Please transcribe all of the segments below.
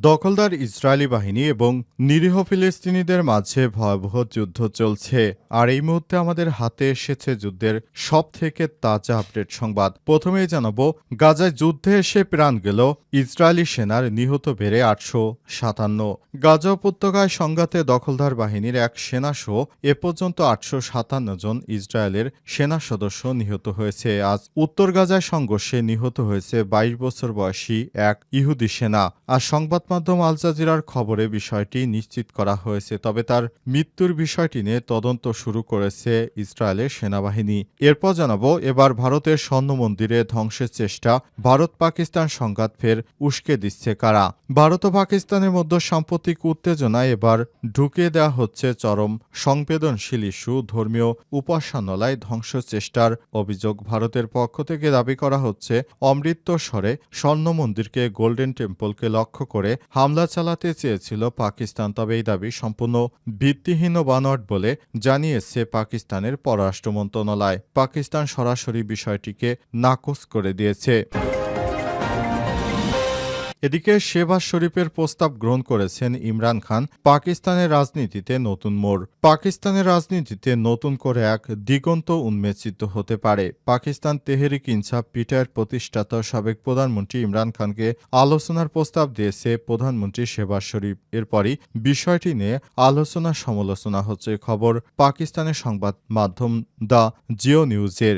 দখলদার ইসরায়েলি বাহিনী এবং নিরীহ ফিলিস্তিনিদের মাঝে ভয়াবহ যুদ্ধ চলছে। আর এই মুহূর্তে আমাদের হাতে এসেছে যুদ্ধের সব থেকে তাজা আপডেট সংবাদ। প্রথমেই জানাব, গাজায় যুদ্ধে এসে প্রাণ গেল ইসরায়েলি সেনার নিহত বেড়ে আটশো সাতান্ন। গাজা উপত্যকায় সংঘাতে দখলদার বাহিনীর এক সেনা সহ এ পর্যন্ত আটশো সাতান্ন জন ইসরায়েলের সেনা সদস্য নিহত হয়েছে। আজ উত্তর গাজায় সংঘর্ষে নিহত হয়েছে বাইশ বছর বয়সী এক ইহুদি সেনা। আর সংবাদ মাধ্যম আল জাজিরার খবরে বিষয়টি নিশ্চিত করা হয়েছে, তবে তার মৃত্যুর বিষয়টি নিয়ে তদন্ত শুরু করেছে ইসরায়েলের সেনাবাহিনী। এরপর জানাব, এবার ভারতের স্বর্ণ মন্দিরে ধ্বংসের চেষ্টা, ভারত পাকিস্তান সংঘাত ফের উস্কে দিচ্ছে কারা? ভারত ও পাকিস্তানের মধ্যে সাম্প্রতিক উত্তেজনা এবার ঢুকিয়ে দেওয়া হচ্ছে চরম সংবেদনশীল ইস্যু, ধর্মীয় উপাসনালয় ধ্বংস চেষ্টার অভিযোগ। ভারতের পক্ষ থেকে দাবি করা হচ্ছে, অমৃতসরে স্বর্ণ মন্দিরকে গোল্ডেন টেম্পলকে লক্ষ্য করে হামলা চালাতে চেয়েছিল পাকিস্তান, তবে এই দাবি সম্পূর্ণ ভিত্তিহীন বানোয়াট বলে জানিয়েছে পাকিস্তানের পররাষ্ট্র মন্ত্রণালয়। পাকিস্তান সরাসরি বিষয়টিকে নাকচ করে দিয়েছে। এদিকে শেবাজ শরীফের প্রস্তাব গ্রহণ করেছেন ইমরান খান পাকিস্তানের রাজনীতিতে নতুন মোড়। পাকিস্তানের রাজনীতিতে নতুন করে এক দিগন্ত উন্মেচিত হতে পারে। পাকিস্তান তেহরিক ইনসাফ পিটার প্রতিষ্ঠাতা সাবেক প্রধানমন্ত্রী ইমরান খানকে আলোচনার প্রস্তাব দিয়েছে প্রধানমন্ত্রী শেবাজ শরীফ। এরপরই বিষয়টি নিয়ে আলোচনা সমালোচনা হচ্ছে খবর পাকিস্তানের সংবাদ মাধ্যম দ্য জিও নিউজের।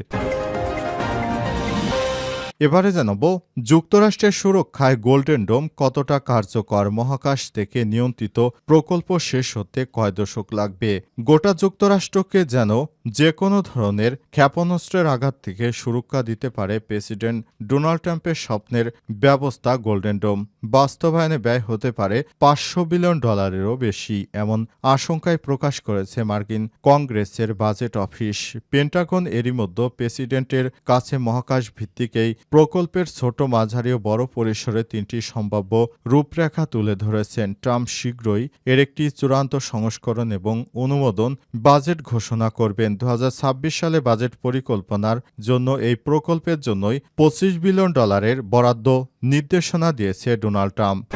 এবারে জানাব যুক্তরাষ্ট্রের সুরক্ষায় গোল্ডেন ডোম কতটা কার্যকর মহাকাশ থেকে নিয়ন্ত্রিত প্রকল্প শেষ হতে কয় দশক লাগবে? গোটা যুক্তরাষ্ট্রকে যেন যে কোনো ধরনের ক্ষেপণাস্ত্রের আঘাত থেকে সুরক্ষা দিতে পারে প্রেসিডেন্ট ডোনাল্ড ট্রাম্পের স্বপ্নের ব্যবস্থা গোল্ডেন ডোম। বাস্তবায়নে ব্যয় হতে পারে পাঁচশো বিলিয়ন ডলারেরও বেশি, এমন আশঙ্কায় প্রকাশ করেছে মার্কিন কংগ্রেসের বাজেট অফিস। পেন্টাগন এরই মধ্যে প্রেসিডেন্টের কাছে মহাকাশ ভিত্তিক এই প্রকল্পের ছোট মাঝারি ও বড় পরিসরে তিনটি সম্ভাব্য রূপরেখা তুলে ধরেছেন। ট্রাম্প শীঘ্রই এর একটি চূড়ান্ত সংস্করণ এবং অনুমোদন বাজেট ঘোষণা করবেন। দু হাজার ছাব্বিশ সালে বাজেট পরিকল্পনার জন্য এই প্রকল্পের জন্যই পঁচিশ বিলিয়ন ডলারের বরাদ্দ নির্দেশনা দিয়েছে ডোনাল্ড ট্রাম্প।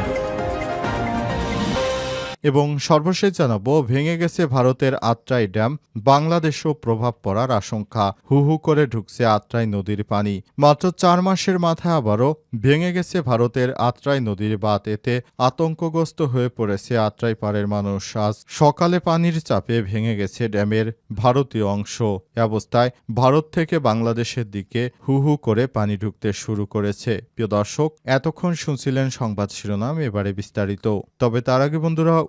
এবং সর্বশেষ জানাব, ভেঙে গেছে ভারতের আত্রাই ড্যাম, বাংলাদেশেও প্রভাব পড়ার আশঙ্কা। হু হু করে ঢুকছে আত্রাই নদীর পানি। মাত্র চার মাসের মাথায় আবারও ভেঙে গেছে ভারতের আত্রাই নদীর বাঁধ। এতে আতঙ্কগ্রস্ত হয়ে পড়েছে আত্রাই পাড়ের মানুষ। আজ সকালে পানির চাপে ভেঙে গেছে ড্যামের ভারতীয় অংশ। অবস্থায় ভারত থেকে বাংলাদেশের দিকে হু হু করে পানি ঢুকতে শুরু করেছে। প্রিয় দর্শক, এতক্ষণ শুনছিলেন সংবাদ শিরোনাম, এবারে বিস্তারিত। তবে তার আগে বন্ধুরা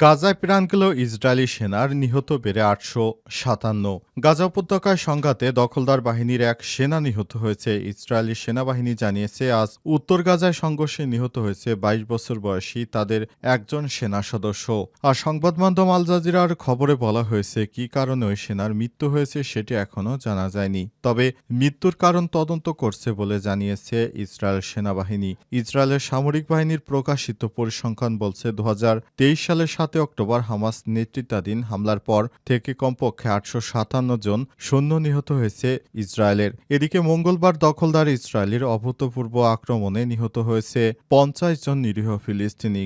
গাজায় প্রাণ গেল ইসরায়েলি সেনার, নিহত বেড়ে আটশো সাতান্ন। গাজা উপত্যকায় সংঘাতে দখলদার বাহিনীর এক সেনা নিহত হয়েছে। ইসরায়েলি সেনাবাহিনী জানিয়েছে, আজ উত্তর গাজায় সংঘর্ষে নিহত হয়েছে বাইশ বছর বয়সী তাদের একজন সেনা সদস্য। আর সংবাদ মাধ্যম আল জাজিরার খবরে বলা হয়েছে, কি কারণে ওই সেনার মৃত্যু হয়েছে সেটি এখনও জানা যায়নি। তবে মৃত্যুর কারণ তদন্ত করছে বলে জানিয়েছে ইসরায়েল সেনাবাহিনী। ইসরায়েলের সামরিক বাহিনীর প্রকাশিত পরিসংখ্যান বলছে দু সালের সাতে অক্টোবর হামাস নেতৃত্বাধীন হামলার পর থেকে কমপক্ষে আটশো সাতান্ন জন সৈন্য নিহত হয়েছে ইসরায়েলের। এদিকে মঙ্গলবার দখলদার ইসরায়েলের অভূতপূর্ব আক্রমণে নিহত হয়েছে পঞ্চাশ জন নিরীহ ফিলিস্তিনি।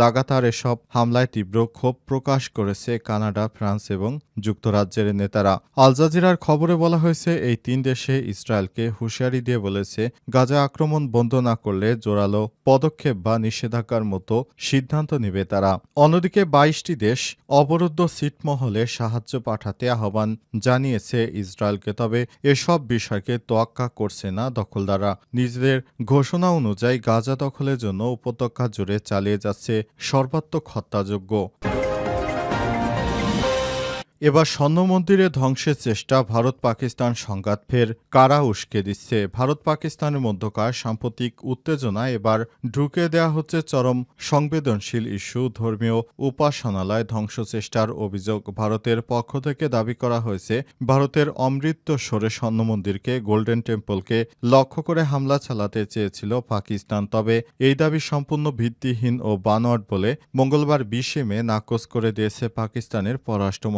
লাগাতার এসব হামলায় তীব্র ক্ষোভ প্রকাশ করেছে কানাডা, ফ্রান্স এবং যুক্তরাজ্যের নেতারা। আল জাজিরার খবরে বলা হয়েছে, এই তিন দেশে ইসরায়েলকে হুঁশিয়ারি দিয়ে বলেছে, গাজা আক্রমণ বন্ধ না করলে জোরালো পদক্ষেপ বা নিষেধাজ্ঞার মতো সিদ্ধান্ত নেবে তারা। অন্যদিকে বাইশটি দেশ অবরুদ্ধ সিটমহলে সাহায্য পাঠাতে আহ্বান জানিয়েছে ইসরায়েলকে, তবে এসব বিষয়কে তোয়াক্কা করছে না দখলদাররা। নিজেদের ঘোষণা অনুযায়ী গাজা দখলের জন্য উপত্যকা জুড়ে চালিয়ে যাচ্ছে সর্বাত্মক হত্যাযোগ্য এবার স্বর্ণ মন্দিরে ধ্বংসের চেষ্টা, ভারত পাকিস্তান সংঘাত ফের কারা উস্কে দিচ্ছে? ভারত পাকিস্তানের মধ্যকার সাম্প্রতিক উত্তেজনা এবার ঢুকে দেয়া হচ্ছে চরম সংবেদনশীল ইস্যু। ধর্মীয় উপাসনালয় ধ্বংস চেষ্টার অভিযোগ ভারতের পক্ষ থেকে দাবি করা হয়েছে। ভারতের অমৃতসরে স্বর্ণ মন্দিরকে গোল্ডেন টেম্পলকে লক্ষ্য করে হামলা চালাতে চেয়েছিল পাকিস্তান। তবে এই দাবি সম্পূর্ণ ভিত্তিহীন ও বানোয়াট বলে মঙ্গলবার বিশে মে নাকচ করে দিয়েছে পাকিস্তানের পররাষ্ট্র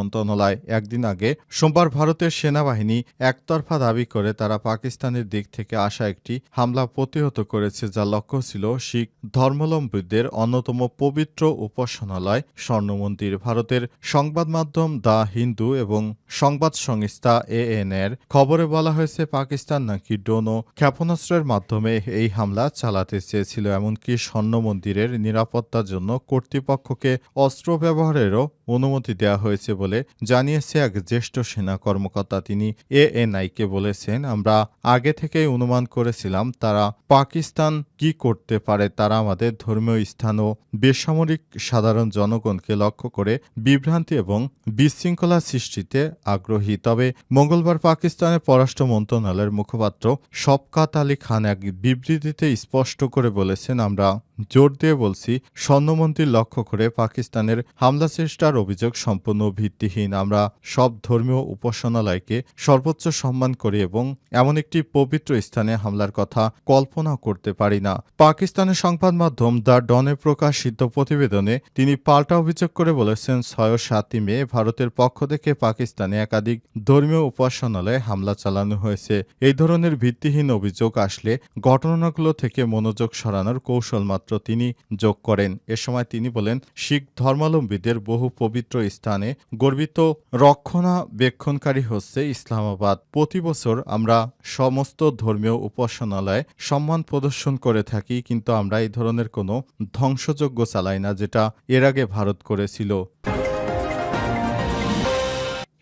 একদিন আগে সোমবার ভারতের সেনাবাহিনী একতরফা দাবি করে তারা পাকিস্তানের দিক থেকে আসা একটি হামলা প্রতিহত করেছে যার লক্ষ্য ছিল শিখ ধর্মাবলম্বীদের অন্যতম পবিত্র উপাসনালয় স্বর্ণ মন্দির ভারতের সংবাদ মাধ্যম দ্য হিন্দু এবং সংবাদ সংস্থা এএনএর খবরে বলা হয়েছে, পাকিস্তান নাকি ড্রোন ও ক্ষেপণাস্ত্রের মাধ্যমে এই হামলা চালাতে চেয়েছিল, এমনকি স্বর্ণ মন্দিরের নিরাপত্তার জন্য কর্তৃপক্ষকে অস্ত্র ব্যবহারেরও অনুমতি দেওয়া হয়েছে বলে জানিয়েছে এক জ্যেষ্ঠ সেনা কর্মকর্তা। তিনি এএনআইকে বলেছেন, আমরা আগে থেকেই অনুমান করেছিলাম তারা পাকিস্তান কি করতে পারে তারা আমাদের ধর্মীয় স্থান ও বেসামরিক সাধারণ জনগণকে লক্ষ্য করে বিভ্রান্তি এবং বিশৃঙ্খলা সৃষ্টিতে আগ্রহী। তবে মঙ্গলবার পাকিস্তানের পররাষ্ট্র মন্ত্রণালয়ের মুখপাত্র শফকাত আলী খান এক বিবৃতিতে স্পষ্ট করে বলেছেন, আমরা জোর দিয়ে বলছি স্বর্ণমন্ত্রীর লক্ষ্য করে পাকিস্তানের হামলা চেষ্টার অভিযোগ সম্পূর্ণ ভিত্তিহীন। আমরা সব ধর্মীয় উপাসনালয়কে সর্বোচ্চ সম্মান করি এবং এমন একটি পবিত্র স্থানে হামলার কথা কল্পনা করতে পারি না। পাকিস্তানের সংবাদ মাধ্যম দ্য ডনে প্রকাশিত প্রতিবেদনে তিনি পাল্টা অভিযোগ করে বলেছেন, ছয় সাতই মে ভারতের পক্ষ থেকে পাকিস্তানে একাধিক ধর্মীয় উপাসনালয়ে হামলা চালানো হয়েছে। এই ধরনের ভিত্তিহীন অভিযোগ আসলে ঘটনাগুলো থেকে মনোযোগ সরানোর কৌশল মাত্র তিনি যোগ করেন। এ সময় তিনি বলেন, শিখ ধর্মাবলম্বীদের বহু পবিত্র স্থানে গর্বিত রক্ষণাবেক্ষণকারী হচ্ছে ইসলামাবাদ। প্রতি বছর আমরা সমস্ত ধর্মীয় উপাসনালয়ে সম্মান প্রদর্শন করে থাকি কিন্তু আমরা এই ধরনের কোনো ধ্বংসযোগ্য চালাই না যেটা এর আগে ভারত করেছিল।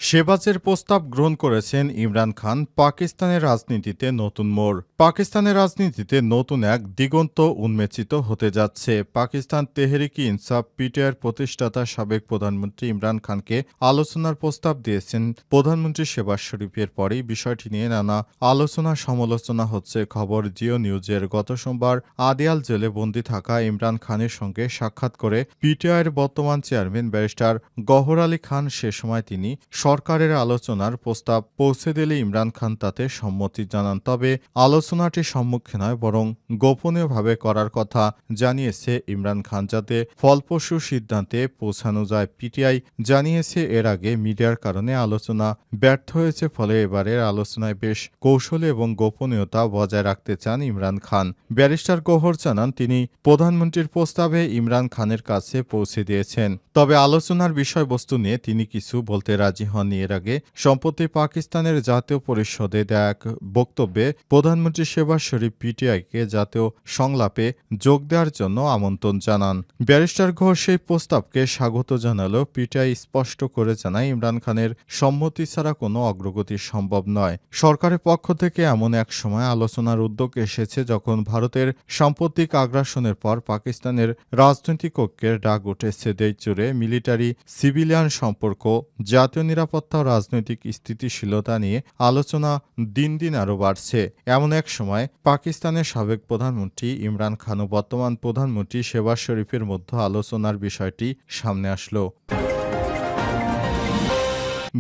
শেবাজের প্রস্তাব গ্রহণ করেছেন ইমরান খান পাকিস্তানের রাজনীতিতে নতুন মোড়। পাকিস্তানের রাজনীতিতে নতুন এক দিগন্ত উন্মেচিত হতে যাচ্ছে। পাকিস্তান তেহরিকি ইনসাফ পিটিআর প্রতিষ্ঠাতা সাবেক প্রধানমন্ত্রী ইমরান খানকে আলোচনার প্রস্তাব দিয়েছেন। প্রধানমন্ত্রী শেবাজ শরীফের পরেই বিষয়টি নিয়ে নানা আলোচনা সমালোচনা হচ্ছে। খবর জিও নিউজের গত সোমবার আদিয়াল জেলে বন্দী থাকা ইমরান খানের সঙ্গে সাক্ষাৎ করে পিটিআইয়ের বর্তমান চেয়ারম্যান ব্যারিস্টার গহর আলী খান সে সময় তিনি সরকারের আলোচনার প্রস্তাব পৌঁছে দিলে ইমরান খান তাতে সম্মতি জানান। তবে আলোচনাটি সম্মুখে নয় বরং গোপনীয়ভাবে করার কথা জানিয়েছে ইমরান খান, যাতে ফলপ্রসূ সিদ্ধান্তে পৌঁছানো যায়। পিটিআই জানিয়েছে, এর আগে মিডিয়ার কারণে আলোচনা ব্যর্থ হয়েছে, ফলে এবারের আলোচনায় বেশ কৌশলে এবং গোপনীয়তা বজায় রাখতে চান ইমরান খান। ব্যারিস্টার গোহর জানান, তিনি প্রধানমন্ত্রীর প্রস্তাবে ইমরান খানের কাছে পৌঁছে দিয়েছেন। তবে আলোচনার বিষয়বস্তু নিয়ে তিনি কিছু বলতে রাজি হননি এর আগে সম্প্রতি পাকিস্তানের জাতীয় পরিষদে দেয়া এক বক্তব্যে প্রধানমন্ত্রী শেবাজ শরীফ পিটিআইকে জাতীয় সংলাপে যোগ দেওয়ার জন্য আমন্ত্রণ জানান। ব্যারিস্টার ঘোষ সেই প্রস্তাবকে স্বাগত জানালেও পিটিআই স্পষ্ট করে জানায়, ইমরান খানের সম্মতি ছাড়া কোনো অগ্রগতি সম্ভব নয়। সরকারের পক্ষ থেকে এমন এক সময় আলোচনার উদ্যোগ এসেছে যখন ভারতের সাম্প্রতিক আগ্রাসনের পর পাকিস্তানের রাজনৈতিক ঐক্যের ডাক উঠেছে। দেশজুড়ে মিলিটারি সিভিলিয়ান সম্পর্ক, জাতীয় নিরাপত্তা ও রাজনৈতিক স্থিতিশীলতা নিয়ে আলোচনা দিন দিন আরও বাড়ছে। এমন এক সময় পাকিস্তানের সাবেক প্রধানমন্ত্রী ইমরান খান ও বর্তমান প্রধানমন্ত্রী শেবাজ শরীফের মধ্যে আলোচনার বিষয়টি সামনে আসলো।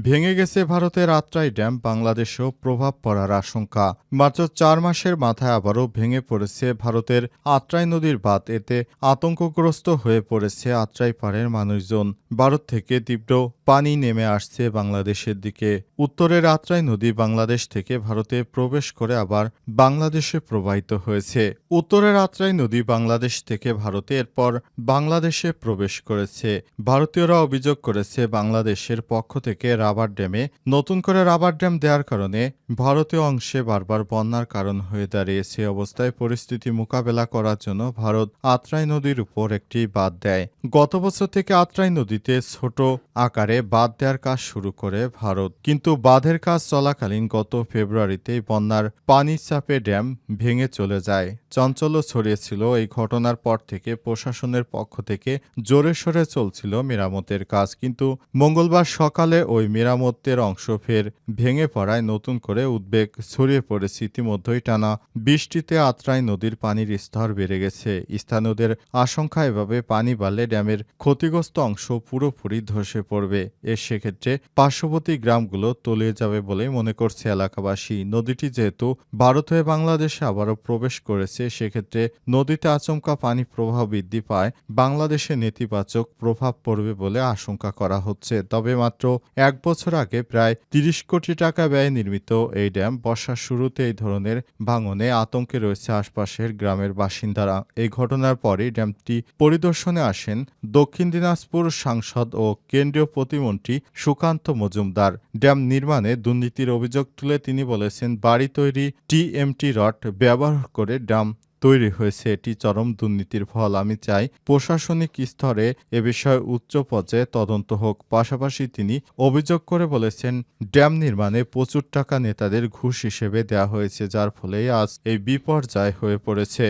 ভেঙে গেছে ভারতের আত্রাই ড্যাম, বাংলাদেশেও প্রভাব পড়ার আশঙ্কা। মাত্র চার মাসের মাথায় আবারও ভেঙে পড়েছে ভারতের আত্রাই নদীর বাঁধ। এতে আতঙ্কগ্রস্ত হয়ে পড়েছে আত্রাই পাড়ের মানুষজন। ভারত থেকে তীব্র পানি নেমে আসছে বাংলাদেশের দিকে। উত্তরের আত্রাই নদী বাংলাদেশ থেকে ভারতে প্রবেশ করে আবার বাংলাদেশে প্রবাহিত হয়েছে। উত্তরের আত্রাই নদী বাংলাদেশ থেকে ভারতে এরপর বাংলাদেশে প্রবেশ করেছে। ভারতীয়রা অভিযোগ করেছে বাংলাদেশের পক্ষ থেকে রাবার ড্যামে নতুন করে রাবার ড্যাম দেওয়ার কারণে ভারতীয় অংশে বারবার বন্যার কারণ হয়ে দাঁড়িয়েছে। অবস্থায় পরিস্থিতি মোকাবেলা করার জন্য ভারত আত্রাই নদীর উপর একটি বাদ দেয়। গত বছর থেকে আত্রাই নদীতে ছোট আকারে পারে বাঁধ দেওয়ার কাজ শুরু করে ভারত। কিন্তু বাঁধের কাজ চলাকালীন গত ফেব্রুয়ারিতেই বন্যার পানির চাপে ড্যাম ভেঙে চলে যায়। চঞ্চল্য ছড়িয়েছিল এই ঘটনার পর থেকে প্রশাসনের পক্ষ থেকে জোরে সোরে চলছিল মেরামতের কাজ। কিন্তু মঙ্গলবার সকালে ওই মেরামতের অংশ ফের ভেঙে পড়ায় নতুন করে উদ্বেগ ছড়িয়ে পড়েছে। ইতিমধ্যেই টানা বৃষ্টিতে আত্রাই নদীর পানির স্তর বেড়ে গেছে। স্থানীয়দের আশঙ্কা এভাবে পানি বাড়লে ড্যামের ক্ষতিগ্রস্ত অংশ পুরোপুরি ধসে পড়বে। এর সেক্ষেত্রে পার্শ্ববর্তী গ্রামগুলো তলিয়ে যাবে বলে মনে করছে এলাকাবাসী। নদীটি যেহেতু ভারত হয়ে বাংলাদেশে আবারও প্রবেশ করেছে, সেক্ষেত্রে নদীতে আচমকা পানি প্রবাহ বৃদ্ধি পায়, বাংলাদেশে নেতিবাচক প্রভাব পড়বে বলে আশঙ্কা করা হচ্ছে। তবে মাত্র এক বছর আগে প্রায় তিরিশ কোটি টাকা ব্যয়ে নির্মিত এই ড্যাম বর্ষার শুরুতে এই ধরনের ভাঙনে আতঙ্কে রয়েছে আশপাশের গ্রামের বাসিন্দারা। এই ঘটনার পরই ড্যামটি পরিদর্শনে আসেন দক্ষিণ দিনাজপুর সাংসদ ও কেন্দ্রীয় প্রতিমন্ত্রী সুকান্ত মজুমদার। ড্যাম নির্মাণে দুর্নীতির অভিযোগ তুলে তিনি বলেছেন, বাড়ি তৈরি টিএমটি রড ব্যবহার করে ড্যাম তৈরি হয়েছে, এটি চরম দুর্নীতির ফল। আমি চাই প্রশাসনিক স্তরে এ বিষয়ে উচ্চ পর্যায়ে তদন্ত হোক। পাশাপাশি তিনি অভিযোগ করে বলেছেন, ড্যাম নির্মাণে প্রচুর টাকা নেতাদের ঘুষ হিসেবে দেওয়া হয়েছে, যার ফলে আজ এই বিপর্যয় হয়ে পড়েছে।